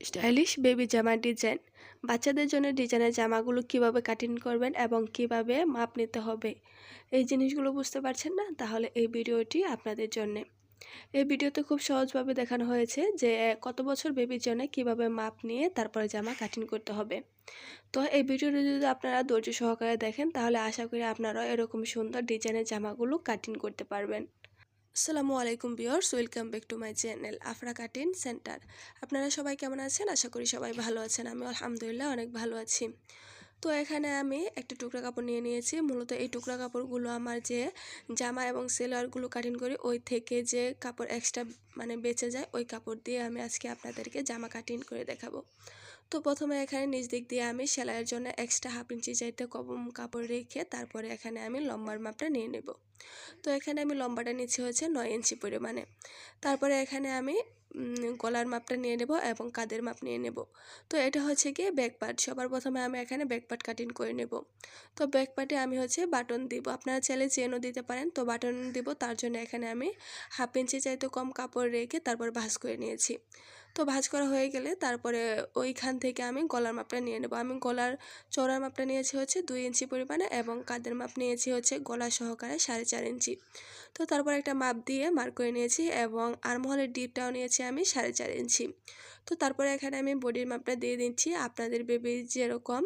Stylish baby জামা design বাচ্চাদের জন্য ডিজাইনের জামাগুলো কীভাবে কাটিং করবেন এবং কীভাবে মাপ নিতে হবে? এই জিনিসগুলো বুঝতে পারছেন না? তাহলে এই ভিডিওটি আপনাদের জন্যে। এই ভিডিওতে খুব সহজভাবে দেখানো হয়েছে যে কত বছর বেবির জন্য কীভাবে মাপ নিয়ে তারপরে জামা কাটিং করতে হবে। তো এই ভিডিওটি যদি আপনারা ধৈর্য সহকারে দেখেন, তাহলে আশা করি আপনারাও এরকম সুন্দর ডিজাইনের জামাগুলো কাটিং করতে পারবেন। আসসালামু আলাইকুম viewers welcome back to my channel Afra cutting centre. আপনারা সবাই কেমন আছেন? আশা করি সবাই ভালো আছেন। আমি আলহামদুলিল্লাহ অনেক ভালো আছি। তো এখানে আমি একটা টুকরা কাপড় নিয়ে নিয়েছি। মূলত এই টুকরা কাপড়গুলো আমার যে জামা এবং সেলোয়ারগুলো কাটিং করি, ওই থেকে যে কাপড় এক্সট্রা মানে বেঁচে যায়, ওই কাপড় দিয়ে আমি আজকে আপনাদেরকে জামা কাটিং করে দেখাবো। তো প্রথমে এখানে নিচ দিক দিয়ে আমি সেলাইয়ের জন্য এক্সট্রা হাফ ইঞ্চি চাইতে কম কাপড় রেখে তারপরে এখানে আমি লম্বার মাপটা নিয়ে নেব। তো এখানে আমি লম্বাটা নিচ্ছি হচ্ছে নয় ইঞ্চি পরিমাণে। তারপরে এখানে আমি গলার মাপটা নিয়ে নেব এবং কাদের মাপ নিয়ে নেব। তো এটা হচ্ছে গিয়ে ব্যাক পার্ট সবার প্রথমে আমি এখানে ব্যাক পার্ট কাটিং করে নেব। তো ব্যাক পার্টে আমি হচ্ছে বাটন দিব। আপনারা চাইলে চেনও দিতে পারেন। তো বাটন দিব, তার জন্য এখানে আমি হাফ ইঞ্চি চাইতে কম কাপড় রেখে তারপর ভাস করে নিয়েছি। তো ভাজ করা হয়ে গেলে তারপরে ওইখান থেকে আমি গলার মাপটা নিয়ে নেব। আমি গলার চড়ার মাপটা নিয়েছি হচ্ছে দুই ইঞ্চি পরিমাণে এবং কাদের মাপ নিয়েছি হচ্ছে গলা সহকারে সাড়ে চার ইঞ্চি। তো তারপর একটা মাপ দিয়ে মার্ক করে নিয়েছি এবং আরমহলের ডিপটাও নিয়েছি আমি সাড়ে চার ইঞ্চি। তো তারপরে এখানে আমি বডির মাপটা দিয়ে দিচ্ছি আপনাদের বেবি যেরকম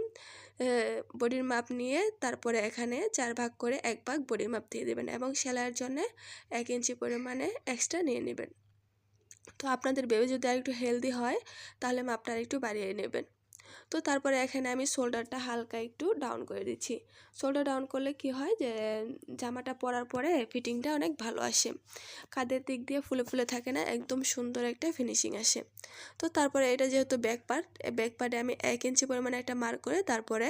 বডির মাপ নিয়ে তারপরে এখানে চার ভাগ করে এক ভাগ বডির মাপ দিয়ে দেবেন এবং সেলাইয়ের জন্য এক ইঞ্চি পরিমাণে এক্সট্রা নিয়ে নেবেন। তো আপনাদের বেবি যদি আর একটু হেলদি হয়, তাহলে মাপটা একটু বাড়িয়ে নেবেন। তো তারপরে এখানে আমি শোল্ডারটা হালকা একটু ডাউন করে দিচ্ছি। শোল্ডার ডাউন করলে কি হয় যে, জামাটা পরার পরে ফিটিংটা অনেক ভালো আসে। কাদের দিক দিয়ে ফুলে ফুলে থাকে না, একদম সুন্দর একটা ফিনিশিং আসে। তো তারপরে এটা যেহেতু ব্যাক পার্ট ব্যাক পার্টে আমি এক ইঞ্চি পরিমাণে একটা মার্ক করে তারপরে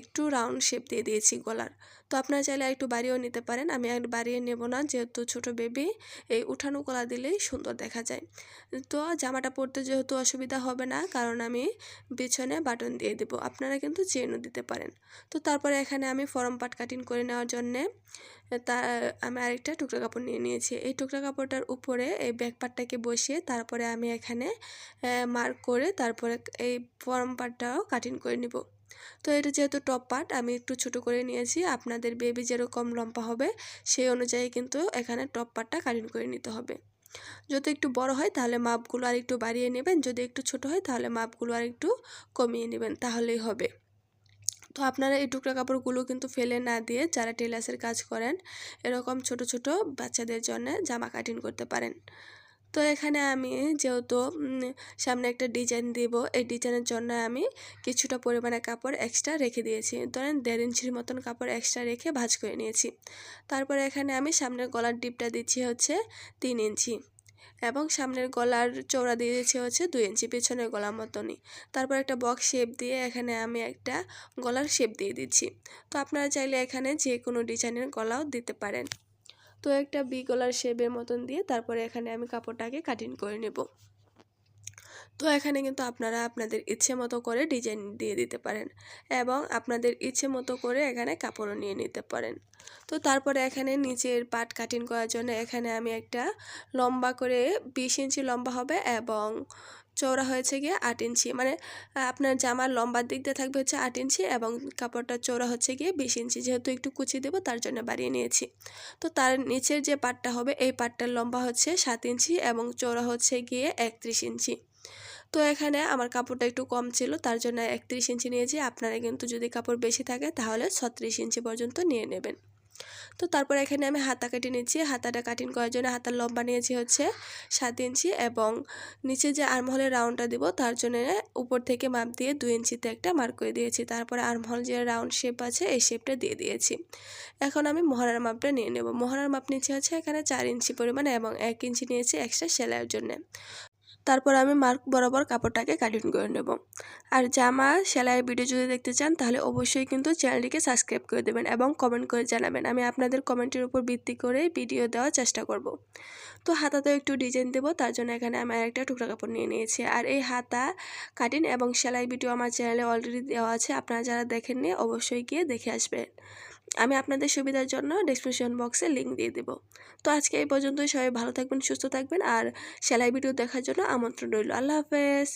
একটু রাউন্ড শেপ দিয়ে দিয়েছি গলার। তো আপনারা চাইলে একটু বাড়িয়েও নিতে পারেন। আমি আর বাড়িয়ে নেব না, যেহেতু ছোট বেবি এই উঠানো গলা দিলেই সুন্দর দেখা যায়। তো জামাটা পরতে যেহেতু অসুবিধা হবে না, কারণ আমি পিছনে বাটন দিয়ে দেব। আপনারা কিন্তু চেনও দিতে পারেন। তো তারপরে এখানে আমি ফরম পাট কাটিং করে নেওয়ার জন্যে তা, আমি আরেকটা টুকরা কাপড় নিয়ে নিয়েছি। এই টুকরা কাপড়টার উপরে এই ব্যাক পার্টটাকে বসিয়ে তারপরে আমি এখানে মার্ক করে তারপরে এই ফরম পার্টটাও কাটিং করে নিব। তো এটা যেহেতু টপ পার্ট আমি একটু ছোট করে নিয়েছি। আপনাদের বেবি যেরকম লম্বা হবে, সেই অনুযায়ী কিন্তু এখানে টপ পার্টটা কাটিং করে নিতে হবে। যদি একটু বড় হয়, তাহলে মাপগুলো আর একটু বাড়িয়ে নেবেন। যদি একটু ছোট হয়, তাহলে মাপগুলো আর একটু কমিয়ে নেবেন, তাহলেই হবে। তো আপনারা এই টুকরা কাপড়গুলো কিন্তু ফেলে না দিয়ে যারা টেলার্সের কাজ করেন, এরকম ছোট ছোট বাচ্চাদের জন্য জামা কাটিং করতে পারেন। তো এখানে আমি যেহেতু সামনে একটা ডিজাইন দিব, এই ডিজাইনের জন্য আমি কিছুটা পরিমাণে কাপড় এক্সট্রা রেখে দিয়েছি। ধরেন দেড় ইঞ্চির মতন কাপড় এক্সট্রা রেখে ভাজ করে নিয়েছি। তারপরে এখানে আমি সামনের গলার ডিপটা দিচ্ছি হচ্ছে তিন ইঞ্চি এবং সামনের গলার চৌড়া দিয়ে দিচ্ছি হচ্ছে দুই ইঞ্চি পেছনের গলার মতনই। তারপর একটা বক্স শেপ দিয়ে এখানে আমি একটা গলার শেপ দিয়ে দিচ্ছি। তো আপনারা চাইলে এখানে যে কোনো ডিজাইনের গলাও দিতে পারেন। তো একটা বি গলার শেপের মতন দিয়ে তারপরে এখানে আমি কাপড়টাকে কাটিং করে নেব। তো এখানে কিন্তু আপনারা আপনাদের ইচ্ছে মতো করে ডিজাইন দিয়ে দিতে পারেন এবং আপনাদের ইচ্ছে মতো করে এখানে কাপড়ও নিয়ে নিতে পারেন। তো তারপরে এখানে নিচের পাট কাটিং করার জন্য এখানে আমি একটা লম্বা করে বিশ ইঞ্চি লম্বা হবে এবং চওড়া হয়েছে গিয়ে আট ইঞ্চি। মানে আপনার জামার লম্বার দিক দিয়ে থাকবে হচ্ছে আট ইঞ্চি এবং কাপড়টা চওড়া হচ্ছে গিয়ে বিশ ইঞ্চি। যেহেতু একটু কুচি দেবো, তার জন্য বাড়িয়ে নিয়েছি। তো তার নিচের যে পাটটা হবে, এই পাটটার লম্বা হচ্ছে সাত ইঞ্চি এবং চওড়া হচ্ছে গিয়ে একত্রিশ ইঞ্চি। তো এখানে আমার কাপড়টা একটু কম ছিল, তার জন্য একত্রিশ ইঞ্চি নিয়েছি। আপনারা কিন্তু যদি কাপড় বেশি থাকে, তাহলে ছত্রিশ ইঞ্চি পর্যন্ত নিয়ে নেবেন। তো তারপর এখানে আমি হাতা কেটে নিচ্ছি। হাতাটা কাটিং করার জন্য হাতার লম্বা নিয়েছি হচ্ছে সাত ইঞ্চি এবং নিচে যে আর্মহলের রাউন্ডটা দিব, তার জন্য উপর থেকে মাপ দিয়ে দুই ইঞ্চিতে একটা মার্ক করে দিয়েছি। তারপরে আর্মহল যে রাউন্ড শেপ আছে, এই শেপটা দিয়ে দিয়েছি। এখন আমি মহারার মাপটা নিয়ে নেব। মহারার মাপ নিচে হচ্ছে এখানে চার ইঞ্চি পরিমাণে এবং এক ইঞ্চি নিয়েছি এক্সট্রা সেলাইয়ের জন্য। তারপর আমি মার্ক বরাবর কাপড়টাকে কাটিং করে নেব। আর জামা সেলাইয়ের ভিডিও যদি দেখতে চান, তাহলে অবশ্যই কিন্তু চ্যানেলটিকে সাবস্ক্রাইব করে দেবেন এবং কমেন্ট করে জানাবেন। আমি আপনাদের কমেন্টের উপর ভিত্তি করে ভিডিও দেওয়ার চেষ্টা করব। তো হাতাতে একটু ডিজাইন দেবো, তার জন্য এখানে আমি একটা টুকরা কাপড় নিয়ে নিয়েছি। আর এই হাতা, কাটিং এবং সেলাই ভিডিও আমার চ্যানেলে অলরেডি দেওয়া আছে, আপনারা যারা দেখেননি অবশ্যই গিয়ে দেখে আসবেন। আমি আপনাদের সুবিধার জন্য ডিসক্রিপশন বক্সে লিঙ্ক দিয়ে দেব। তো আজকে এই পর্যন্তই, সবাই ভালো থাকবেন, সুস্থ থাকবেন, আর সেলাই ভিডিও দেখার জন্য আমন্ত্রণ রইল। আল্লাহ হাফেজ।